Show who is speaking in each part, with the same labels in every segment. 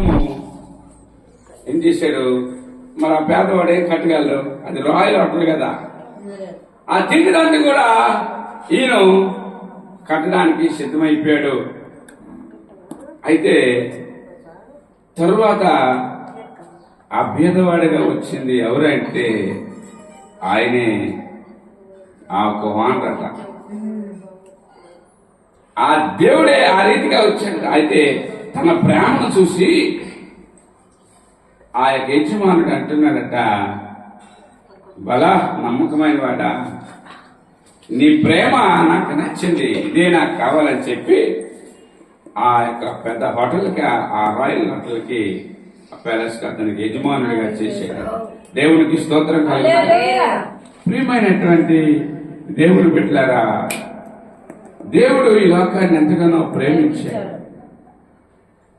Speaker 1: నమ్మకము ఏం చేశాడు? మరి ఆ పేదవాడు ఏం కట్టగలరు అది రాయల్ హోటల్ కదా. ఆ తినడానికి కూడా ఈయన కట్టడానికి సిద్ధమైపోయాడు. అయితే తరువాత ఆ వచ్చింది ఎవరంటే ఆయనే ఆ కుమారుడట. ఆ దేవుడే ఆ రీతిగా వచ్చాడు అయితే తన ప్రేమను చూసి ఆ యొక్క యజమానుడు అంటున్నాడట బలా నమ్మకమైన వాడా నీ ప్రేమ నాకు నచ్చింది ఇదే నాకు కావాలని చెప్పి ఆ యొక్క పెద్ద హోటల్కి ఆ- రాయల్ హోటల్కి ఆ ప్యాలెస్ అతనికి యజమానుడిగా చేశాడు. దేవునికి స్తోత్రం ప్రియమైనటువంటి దేవుడు బిడ్డలారా దేవుడు ఈ లోకాన్ని ఎంతగానో ప్రేమించాడు.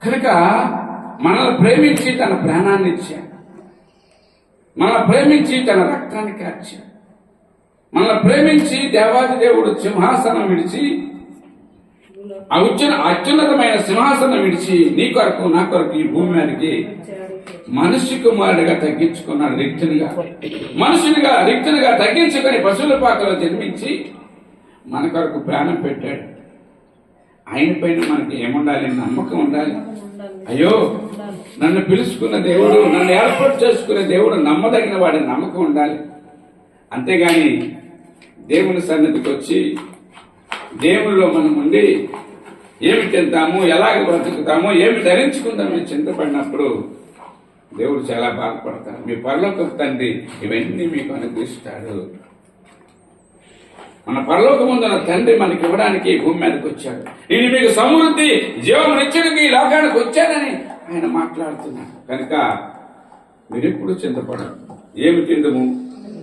Speaker 1: కనుక మనల్ని ప్రేమించి తన ప్రాణాన్ని ఇచ్చాడు. మనల్ని ప్రేమించి తన రక్తాన్ని కార్చాడు. మనల్ని ప్రేమించి దేవాది దేవుడు సింహాసనం విడిచి అత్యున్న అత్యున్నతమైన సింహాసనం విడిచి నీ కొరకు నా కొరకు ఈ భూమి మీదకి మనిషి కుమారుడిగా తగ్గించుకున్నాడు రిక్తునిగా. మనుషునిగా రిక్తునిగా తగ్గించుకొని పశువుల పాకలో జన్మించి మన కొరకు ప్రాణం పెట్టాడు. ఆయన పైన మనకి ఏముండాలి నమ్మకం ఉండాలి? అయ్యో నన్ను పిలుచుకున్న దేవుడు నన్ను ఏర్పాటు చేసుకున్న దేవుడు నమ్మదగిన వాడి నమ్మకం ఉండాలి. అంతేగాని దేవుని సన్నిధికి వచ్చి దేవుల్లో మనం ఉండి ఏమి తింటాము ఎలాగ బ్రతుకుతాము ఏమి ధరించుకుందామని చింతపడినప్పుడు దేవుడు చాలా బాధపడతాడు. మీ పరలోక తండ్రి ఇవన్నీ మీకు అనుగ్రహిస్తాడు. మన పరలోకముందున తండ్రి మనకి ఇవ్వడానికి భూమి మీదకి వచ్చాడు. నేను మీకు సమృద్ధి జీవం నిత్యుడికి ఈ లోకానికి వచ్చానని ఆయన మాట్లాడుతున్నాడు. కనుక మీరు ఎప్పుడు చింతపడరు. ఏమి తిందము?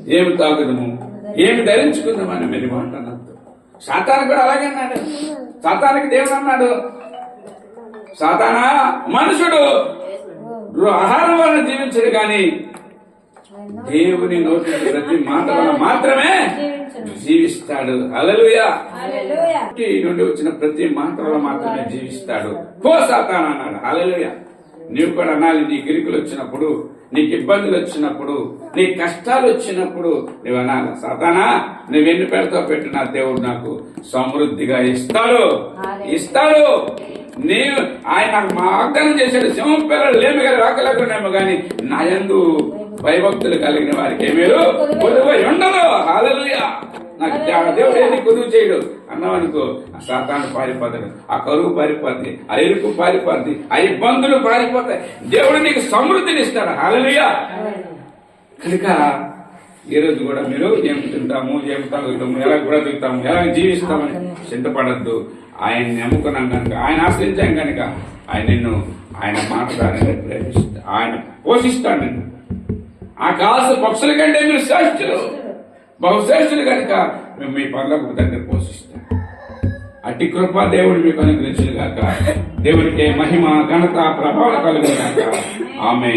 Speaker 1: ఏమి తాగుదము? ఏమి ధరించుకుందామని మీరు మాట అనొద్దు. సాతాను కూడా అలాగే అన్నాడు. సాతానికి దేవుడు అన్నాడు సాతానా మనుషుడు ఆహారం వలన జీవించడు కానీ దేవుని నోటి ప్రతి మాట వలన మాత్రమే జీవిస్తాడు. అలలుయా నుండి వచ్చిన ప్రతి మాట వలన మాత్రమే జీవిస్తాడు. పో సాతాన్ అన్నాడు. అలలుయ నీవు కూడా అనాలి. నీ గిరికులు వచ్చినప్పుడు నీకు ఇబ్బందులు వచ్చినప్పుడు నీ కష్టాలు వచ్చినప్పుడు నువ్వు అనాలి. సాతానా నువ్వెన్ని పెడతావు పెట్టు నా దేవుడు నాకు సమృద్ధిగా ఇస్తాడు. ఇస్తాడు. నేను ఆయన నాకు మా వాగ్దానం చేశాడు సింహం పిల్లలు లేమి కానీ రాకలేకున్నాము కానీ నా యందు భయభక్తులు కలిగిన వారికి ఏమేరు కొదువ ఉండదు హాలలుయా నాకు దేవుడు ఏది కొదువు చేయడు. అన్నావనుకో ఆ సాతాను పారిపోతాడు ఆ కరువు పారిపోద్ది ఆ ఎరుపు పారిపోద్ది ఆ ఇబ్బందులు పారిపోతాయి. దేవుడు నీకు సమృద్ధిని ఇస్తాడు హాలలుయా కనుక ఈ రోజు కూడా మీరు ఏం తింటాము ఏం తాగుతాము ఎలా బ్రతుకుతాము ఎలా జీవిస్తామని చింతపడద్దు. ఆయన నమ్ముకున్నాం కనుక ఆయన ఆశ్రయించాం కనుక ఆయన నిన్ను ఆయన మాట్లాడాలని ప్రేమిస్తా ఆయన పోషిస్తాడు నిన్ను. ఆ కాసు పక్షుల కంటే మీరు శ్రేష్ఠులు. బహుశ్రేష్ఠులు కనుక మేము మీ పనులకు దగ్గర పోషిస్తాం. అట్టి కృప దేవుడు మీకు అనుగ్రహించిన గాక. దేవుడికి మహిమ ఘనత ప్రభావం కలుగును గాక. ఆమె